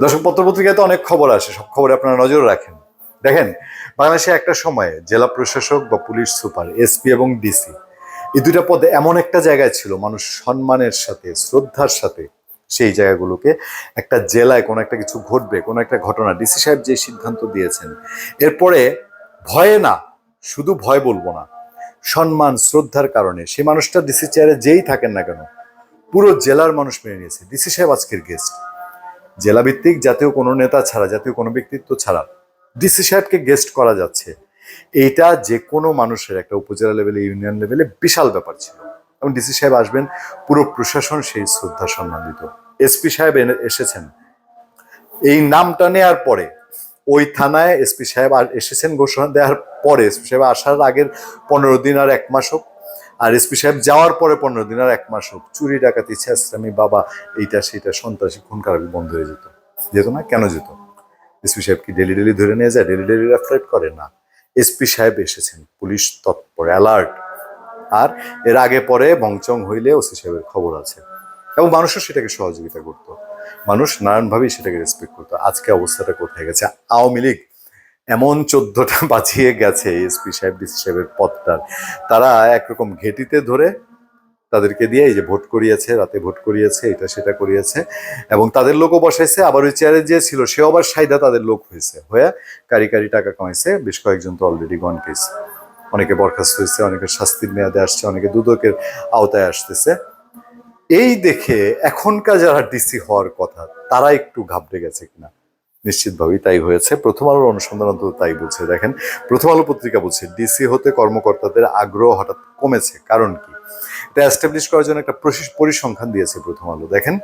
দর্শক পত্রপত্রিকায় তো অনেক খবর আসে, সব খবরে আপনারা নজর রাখেন। দেখেন, বাংলাদেশে একটা সময়ে জেলা প্রশাসক বা পুলিশ সুপার, এসপি এবং ডিসি, এই দুটা পদে এমন একটা জায়গায় ছিল, মানুষ সম্মানের সাথে, শ্রদ্ধার সাথে সেই জায়গাগুলোকে একটা জেলায় কোনো একটা কিছু ঘটবে, কোনো একটা ঘটনা। ডিসি সাহেব যে সিদ্ধান্ত দিয়েছেন, এরপরে ভয়ে না, শুধু ভয় বলব না, সম্মান, শ্রদ্ধার কারণে সেই মানুষটা ডিসি চেয়ারে যেই থাকেন না কেন, পুরো জেলার মানুষ মেনে নিয়েছে। ডিসি সাহেব আজকের গেস্ট জেলাভিত্তিক জাতীয় কোনো নেতা ছাড়া, জাতীয় কোনো ব্যক্তিত্ব ছাড়া ডিসি সাহেবকে গেস্ট করা যাচ্ছে। এইটা যে কোনো মানুষের একটা উপজেলা লেভেলে ইউনিয়ন লেভেলে বিশাল ব্যাপার ছিল। এবং ডিসি সাহেব আসবেন, পুরো প্রশাসন সেই শ্রদ্ধা সম্মান দিত এসপি সাহেব এসেছেন। এই নামটা নেওয়ার পরে, ওই থানায় এসপি সাহেব আর এসেছেন ঘোষণা দেওয়ার পরে, এসপি সাহেব আসার আগের পনেরো দিন আর এক মাস হোক আর এসপি সাহেব যাওয়ার পরে পনেরো দিন আর এক মাস হোক, চুরি, ডাকাতি, ছেঁচড়ামি, বাবা, এইটা, সেইটা, সন্ত্রাসী, খুন খারাপি বন্ধ হয়ে যেত। যেত না? কেন যেত? এসপি সাহেব কি ডেলি ডেলি ধরে নিয়ে যায়, ডেলি ডেলি রেফারেট করে? না। এসপি সাহেব এসেছেন, পুলিশ তৎপর, অ্যালার্ট। আর এর আগে পরে বংচং হইলে ওসি সাহেবের খবর আছে। এবং মানুষও সেটাকে সহযোগিতা করতো। মানুষ নানানভাবেই সেটাকে রেসপেক্ট করতো। আজকে অবস্থাটা কোথায় গেছে? আওয়ামী লীগ এমন চোদ্দটা বাঁচিয়ে গেছে এসপি সাহেব, ডিসি সাহেবের পদটার তারা একরকম ঘেটিতে ধরে তাদেরকে দিয়ে এই যে ভোট করিয়েছে, রাতে ভোট করিয়েছে, এটা সেটা করিয়েছে এবং তাদের লোকও বসাইছে, আবার ওই চেয়ারে যে ছিল, সেও আবার সাইদা তাদের লোক হয়েছে। হয়ে কারি কারি টাকা কামাইছে, বেশ কয়েকজন তো অলরেডি গন কেস অনেকে বরখাস্ত হয়েছে, অনেকে শাস্তির মেয়াদে আসছে, অনেকে দুদকের আওতায় আসতেছে। এই দেখে এখনকার যারা ডিসি হওয়ার কথা, তারা একটু ঘাবড়ে গেছে কিনা? নিশ্চিতভাবেই তাই হয়েছে। প্রথম আলোর অনুসন্ধান অন্তত তাই বলছে। দেখেন, প্রথম আলো পত্রিকা বলছে, ডিসি হতে কর্মকর্তাদের আগ্রহ হঠাৎ কমেছে। কারণ কি? এটা এস্টাবলিশ করার জন্য একটা পরিসংখ্যান দিয়েছে প্রথম আলো। দেখেন,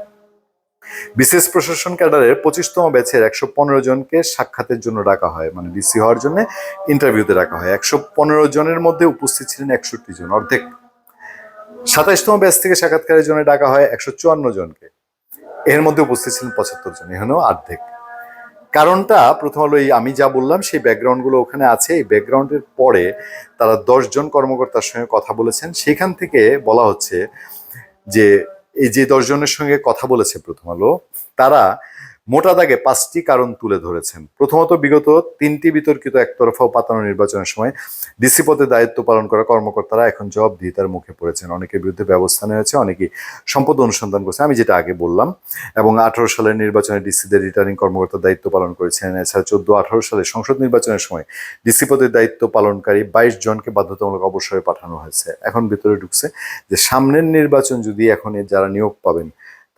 বিশেষ প্রশাসন ক্যাডারের পঁচিশতম ব্যাচের একশো পনেরো জনকে সাক্ষাতের জন্য ডাকা হয়। মানে ডিসি হওয়ার জন্য ইন্টারভিউতে ডাকা হয়। একশো পনেরো জনের মধ্যে উপস্থিত ছিলেন একষট্টি জন অর্ধেক। সাতাইশতম ব্যাচ থেকে সাক্ষাৎকারের জন্য ডাকা হয় একশো চুয়ান্ন জনকে। এর মধ্যে উপস্থিত ছিলেন পঁচাত্তর জন। এখানেও অর্ধেক। কারণটা প্রথম হলো এই আমি যা বললাম, সেই ব্যাকগ্রাউন্ডগুলো ওখানে আছে। এই ব্যাকগ্রাউন্ডের পরে তারা দশজন কর্মকর্তার সঙ্গে কথা বলেছেন। সেখান থেকে বলা হচ্ছে যে, এই যে দশজনের সঙ্গে কথা বলেছে প্রথম আলো, তারা মোটা দাগে পাঁচটি কারণ তুলে ধরেছেন। প্রথমত, বিগত তিনটি বিতর্কিত একতরফা পাতানো নির্বাচনের সময় ডিসি পদে দায়িত্ব পালন করা কর্মকর্তারা এখন জবাবদিহিতার মুখে পড়েছেন। অনেকের বিরুদ্ধে ব্যবস্থা নেওয়া হয়েছে, অনেকেই সম্পদ অনুসন্ধান করছে আমি যেটা আগে বললাম, এবং আঠারো সালের নির্বাচনে ডিসিদের রিটার্নিং কর্মকর্তার দায়িত্ব পালন করেছেন। এছাড়া চোদ্দ, আঠারো সালে সংসদ নির্বাচনের সময় ডিসি পদের দায়িত্ব পালনকারী বাইশ জনকে বাধ্যতামূলক অবসরে পাঠানো হয়েছে। এখন ভিতরে ঢুকছে যে সামনের নির্বাচন যদি এখন যারা নিয়োগ পাবেন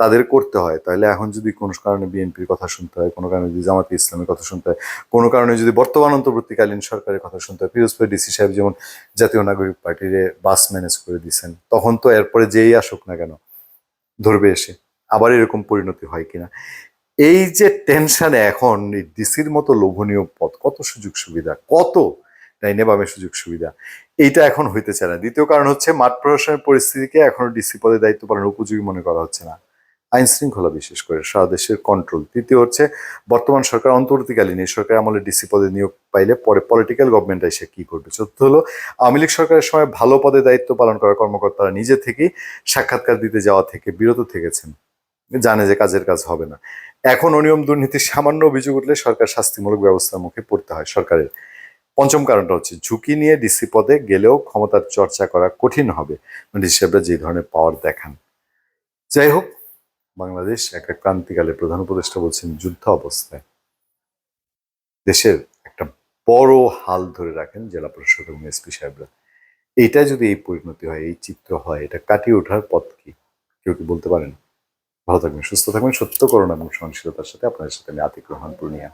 তাদের করতে হয়। তাহলে এখন যদি কোনো কারণে বিএনপির কথা শুনতে হয়, কোনো কারণে যদি জামাতে ইসলামের কথা শুনতে হয়, কোনো কারণে যদি বর্তমান অন্তর্বর্তীকালীন সরকারের কথা শুনতে হয়, পিরোজপুর ডিসি সাহেব যেমন জাতীয় নাগরিক পার্টির বাস ম্যানেজ করে দিয়েছেন, তখন তো এরপরে যেই আসুক না কেন, ধরবে এসে, আবার এরকম পরিণতি হয় কিনা? এই যে টেনশনে এখন ডিসির মতো লোভনীয় পদ, কত সুযোগ সুবিধা, কত ডাইনে বামে সুযোগ সুবিধা, এইটা এখন হইতে চায় না। দ্বিতীয় কারণ হচ্ছে মাঠ প্রশাসনের পরিস্থিতিকে এখনও ডিসি পদে দায়িত্ব পালনের উপযোগী মনে করা হচ্ছে না। আইন শৃঙ্খলা বিশেষ করে সারা দেশের কন্ট্রোল তৃতীয় হচ্ছে, বর্তমান সরকার অন্তর্বর্তীকালীন এই সরকার আমলে ডিসি পদে নিয়োগ পাইলে পরে পলিটিক্যাল গভর্নমেন্ট এসে কি করবে? চতুর্থ হলো, আওয়ামী লীগ সরকারের সময় ভালো পদে দায়িত্ব পালন করা কর্মকর্তারা নিজে থেকেই সাক্ষাৎকার দিতে যাওয়া থেকে বিরত থেকেছেন। জানে যে কাজের কাজ হবে না। এখন অনিয়ম দুর্নীতির সামান্য অভিযোগ উঠলে সরকার শাস্তিমূলক ব্যবস্থার মুখে পড়তে হয় সরকারের। পঞ্চম কারণটা হচ্ছে, ঝুঁকি নিয়ে ডিসি পদে গেলেও ক্ষমতার চর্চা করা কঠিন হবে। ডিসি সাহেবরা যে ধরনের পাওয়ার দেখান। যাই হোক বাংলাদেশ একটা ক্রান্তিকালে প্রধান উপদেষ্টা বলছেন, যুদ্ধ অবস্থায়। দেশের একটা বড় হাল ধরে রাখেন জেলা প্রশাসক এবং এসপি সাহেবরা। এইটা যদি এই পরিণতি হয়, এই চিত্র হয়, এটা কাটিয়ে ওঠার পথ কি? কেউ কি বলতে পারেন? ভালো থাকবেন, সুস্থ থাকবেন। সত্য করোনা এবং সহনশীলতার সাথে আপনাদের সাথে আমি আতিক রহমান পূর্ণিয়া।